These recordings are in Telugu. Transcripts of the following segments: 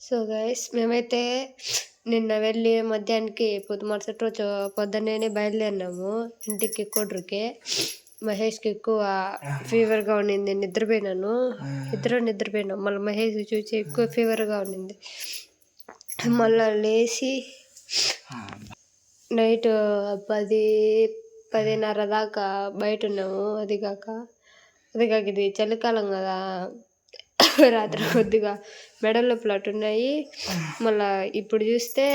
సో గైస్ మేమైతే నిన్న వెళ్ళి మధ్యాహ్నానికి పొద్దు మరుసటి రోజు పొద్దున్నే బయలుదేరినాము. ఇంటికి కొడ్రుకి మహేష్కి ఎక్కువ ఫీవర్గా ఉండింది. నిద్రపోయినాను. ఇద్దరు నిద్రపోయినాం. మళ్ళీ మహేష్ చూసి ఎక్కువ ఫీవర్గా ఉండింది. మళ్ళీ లేచి నైట్ పది పదిన్నర దాకా బయట ఉన్నాము అది కాక అది కాక ఇది చలికాలం కదా. రాత్రి కొద్దిగా మెడల నొప్పులు ఉన్నాయి. మళ్ళా ఇప్పుడు చూస్తే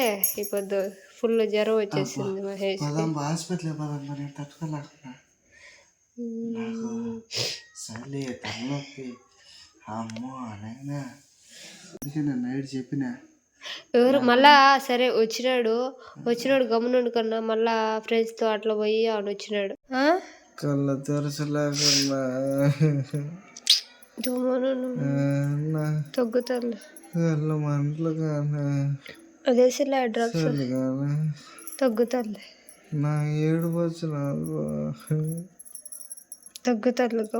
పొద్దు ఫుల్ జ్వరం వచ్చేసింది మహేష్ హాస్పిటల్ తలనొప్పి. అమ్మో అనైనా నైట్ చెప్పిన. ఎవరు మళ్ళా సరే వచ్చినాడు. వచ్చినాడు గమనుడు కన్నా మళ్ళా ఫ్రెండ్స్తో అట్లా పోయి అవును వచ్చినాడు? కళ్ళ తెరచలేకున్నా తగ్గుతుంది. కళ్ళు మంటలు కానీ? అదేసిలే డ్రగ్స్ కానీ? తగ్గుతుంది. నా ఏడు వచ్చిన గమనుడు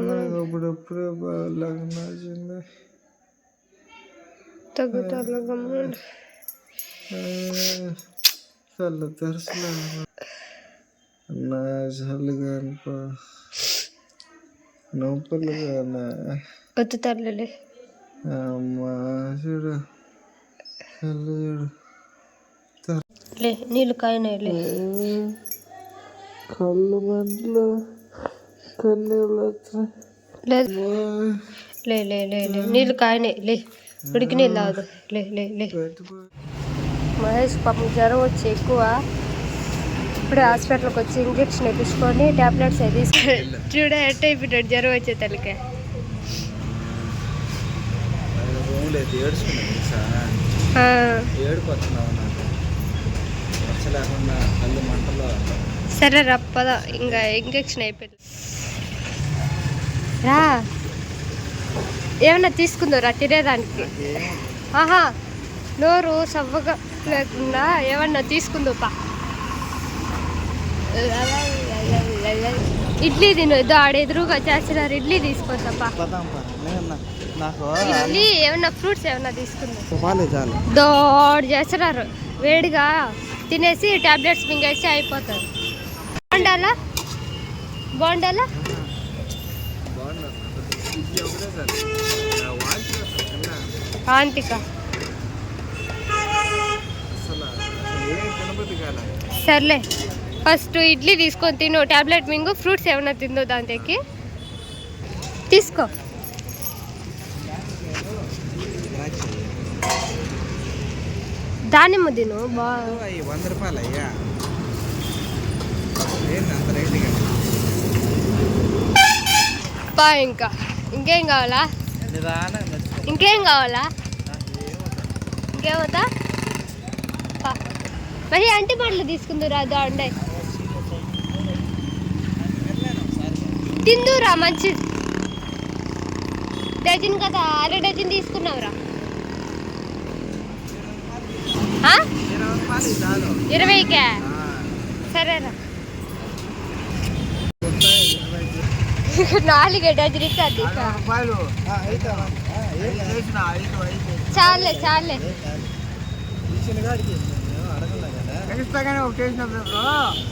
నాకు అప్పుడప్పుడే బాగా నచ్చింది తగ్గుతుంది గమనుడు కళ్ళు తెరచలేకున్నా నా చలి కానిపో. నొప్పులు వద్దు తల్లిలే అమ్మా చూడు కళ్ళు చూడు లే నీళ్ళు కాయినాయి లే కళ్ళు మంటలు కన్నీళ్ళు లేదు లే లే లే లే నీళ్ళు కాయినాయి లే ఉడికి నీళ్ళు తాగదు లే లే లే మహేష్ పాపం జ్వరం వచ్చి ఎక్కువ ఇప్పుడే హాస్పిటల్కి వచ్చి ఇంజక్షన్ వేయించుకొని టాబ్లెట్స్ అవి తీసుకొని చూడ ఎట్ అయిపోయాడు జ్వరం వచ్చే తలకే. సరే రప్పద ఇంకా ఇంజక్షన్ అయిపోయింది. రా. ఏమన్నా తీసుకుందో రా తినేదానికి ఆహా నోరు సవ్వగా లేకుండా ఏమన్నా తీసుకుందో పా ఇడ్లీ తిను ఇదో ఆడ ఎదురుగా చేస్తున్నారు ఇడ్లీ నాకు ఇడ్లీ ఏమన్నా ఫ్రూట్స్ ఏమన్నా దోడు చేస్తున్నారు. వేడిగా తినేసి టాబ్లెట్స్ మింగేసి అయిపోతుంది బాగుండాలా? బాగుండాలా? ఆంటిక సర్లే. ఫస్ట్ ఇడ్లీ తీసుకొని తిను. టాబ్లెట్ మింగు ఫ్రూట్స్ ఏమన్నా తిందో దాంతోకి. తీసుకో. దానిమ్మ తిను. వంద రూపాయలు అయ్యా. ఇంకా? ఇంకేం. కావాలా? ఇంకేం కావాలా? ఇంకేమవుతా. మరి అంటి పండ్లు తీసుకుందురా దాండే తిందురా మంచిది. డజన్ కదా అర డజన్ తీసుకున్నావురా. ఇరవైకే? సరేరా. నాలుగే డజన్ ఇస్తే అది అరవై రూపాయలు ఆ, అయితే ఆ, ఐదు చేసిన ఐదు ఐదు చాలే. చాలే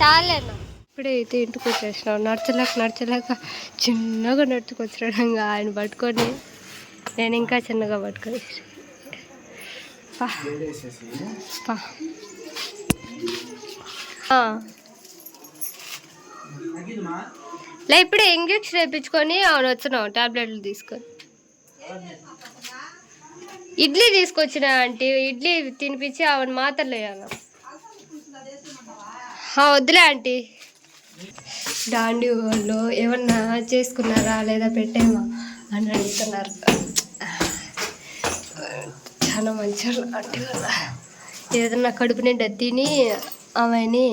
చాలేనా ఇప్పుడే అయితే ఇంటికి వచ్చేసినాం. నడచలేక నడచలేక చిన్నగా నడుచుకొచ్చినాడు ఇంకా ఆయన పట్టుకొని నేను ఇంకా చిన్నగా పట్టుకొని లే ఇప్పుడే ఇంజక్షన్ వేయించుకొని అవును వచ్చినావు టాబ్లెట్లు తీసుకొని. ఇడ్లీ తీసుకొచ్చిన ఆంటీ ఇడ్లీ తినిపించి ఆవిడ మాత్రలు వేయాలి? వద్దులే ఆంటీ. డాండి వాళ్ళు ఏమన్నా చేసుకున్నారా లేదా పెట్టేమా అని అడుగుతున్నారు. చాలా మంచి అంటే ఏదన్నా కడుపు నిండా తిని ఆమెని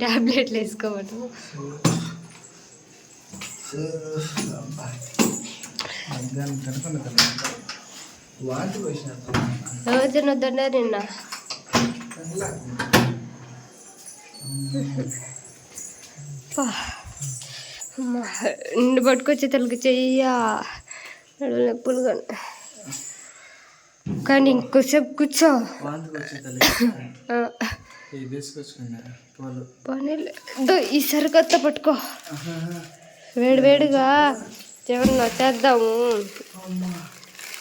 టాబ్లెట్లు వేసుకోవటం మధ్యాహ్నం తినకుండా ఎవరు నిన్న. నిన్ను పట్టుకొచ్చి తలకి చెయ్య. నొప్పులు కానీ. కానీ ఇంకోసేపు కూర్చో. ఈ సరికొత్త పట్టుకో. వేడి వేడిగా ఏమన్నా చేద్దాము.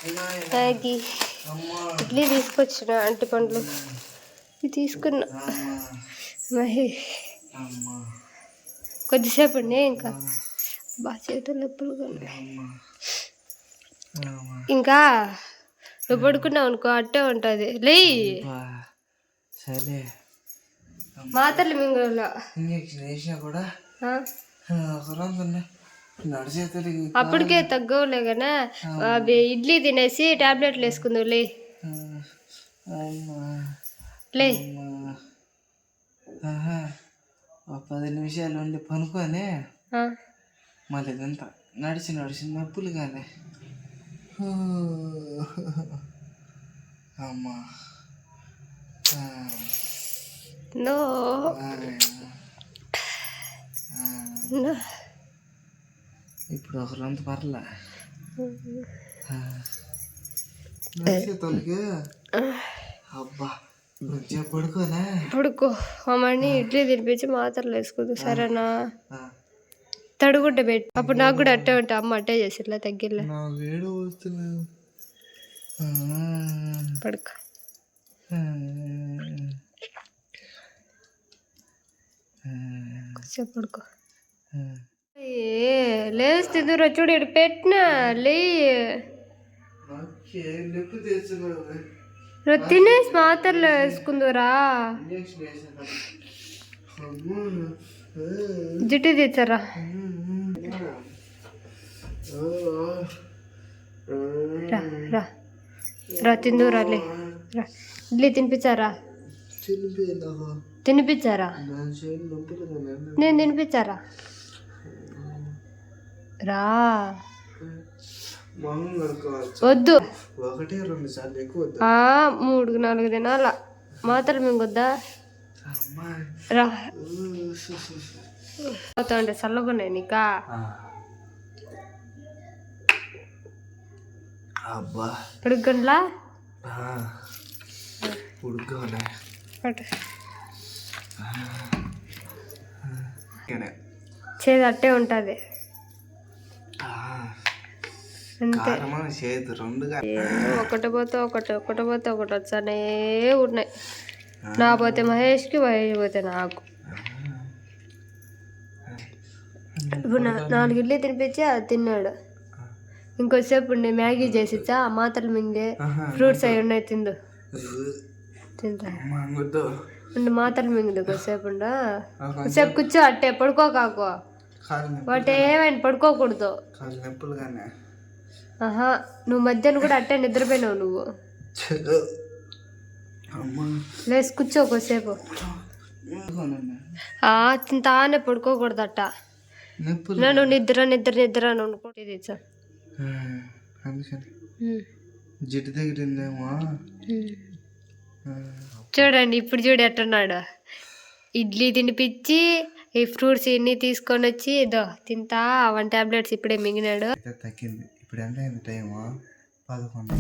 మ్యాగీ అమ్మా. ఇడ్లీ తీసుకొచ్చిన అంటి పండ్లు. ఇవి తీసుకున్నా. అమ్మా మహి. అమ్మా కొద్దిసేపు అండి ఇంకా. బాగా చేతులు నొప్పులుగా ఇంకా నువ్వు పడుకున్నావు అనుకో అట్టే ఉంటుంది. బా సరే. మాత్రలు మింగలో. ఇంజక్షన్ వేసినా కూడా అప్పటికే తగ్గవులే కానీ అవి ఇడ్లీ తినేసి టాబ్లెట్లు వేసుకుందావు లే లే పది నిమిషాలు ఉండి పనుకొని మళ్ళీ ఇదంతా నడిచి నడిచి నొప్పులు కానీ అమ్మా. ఇప్పుడు ఒక రొంత పర్లే. నడిచే తొలికి అబ్బా. పడుకో. అమ్మని ఇడ్లీ తినిపించి మాత్రలు వేసుకుందు. సరేనా? తడుగుడ్డ పెట్టి అప్పుడు నాకు కూడా అట్టే ఉంటే అమ్మ అట్టే చేసి ఇట్లా తగ్గిలే పడుకో. కొంచెం పడుకో. ఏ లేచి తిందురా చూడు పెట్టినా లే తినేసి మాత్రలు వేసుకుందురా. ఇంజక్షన్ తెచ్చారా రా రా. రా లే. రా. ఇడ్లీ తినిపించారా? తినిపించారా? నేను తినిపించారా? రా. వద్దు. ఒకటే రెండు సార్లు ఎక్కువ మూడు నాలుగు దినాల మాత్రలు మింగొద్దా రా. అవుతాంటే చల్లగున్నాయి నీకా? అబ్బా. పిడుగుండ్లా ఆ, ఉడుకోలే పట్టు. ఇక్కడే. చేదు అట్టే ఉంటుంది. అంతే. రెండుగా ఒకటి పోతే ఒకటి ఒకటి పోతే ఒకటి వచ్చానే ఉన్నాయి. నా పోతే మహేష్కి మహేష్ పోతే నాకు. ఇప్పుడు నాలుగు ఇడ్లీ తినిపించి అది తిన్నాడు. ఇంకొద్దిసేపు ఉండి మ్యాగీ చేసిచ్చా ఆ మాత్రలు మింగే. ఫ్రూట్స్ అవి ఉన్నాయి తిందు. ఊ, తింటా ఉండి మాత్రలు మింగదు కొద్దిసేపు ఉండు కొద్దిసేపు కూర్చో అట్టే పడుకో కాకు కాలు నొప్పి వాటి ఏమైనా పడుకోకూడదు. ఆహా నువ్వు మధ్యాహ్నం కూడా అట్టే నిద్రపోయినావు నువ్వు. లేచి కూర్చో. ఆ తానే పడుకోకూడదట. నన్ను నిద్ర నిద్ర నిద్ర అని అనుకోండి జిడ్డు తగిలిందేమో. చూడండి ఇప్పుడు చూడు ఎట్టున్నాడు. ఇడ్లీ తినిపించి ఈ ఫ్రూట్స్ ఇన్ని తీసుకొని వచ్చి ఇదో తింటా వన్ టాబ్లెట్స్ ఇప్పుడే మింగినాడు. తగ్గింది. ఇప్పుడు ఎంత అయింది టైము పదకొండు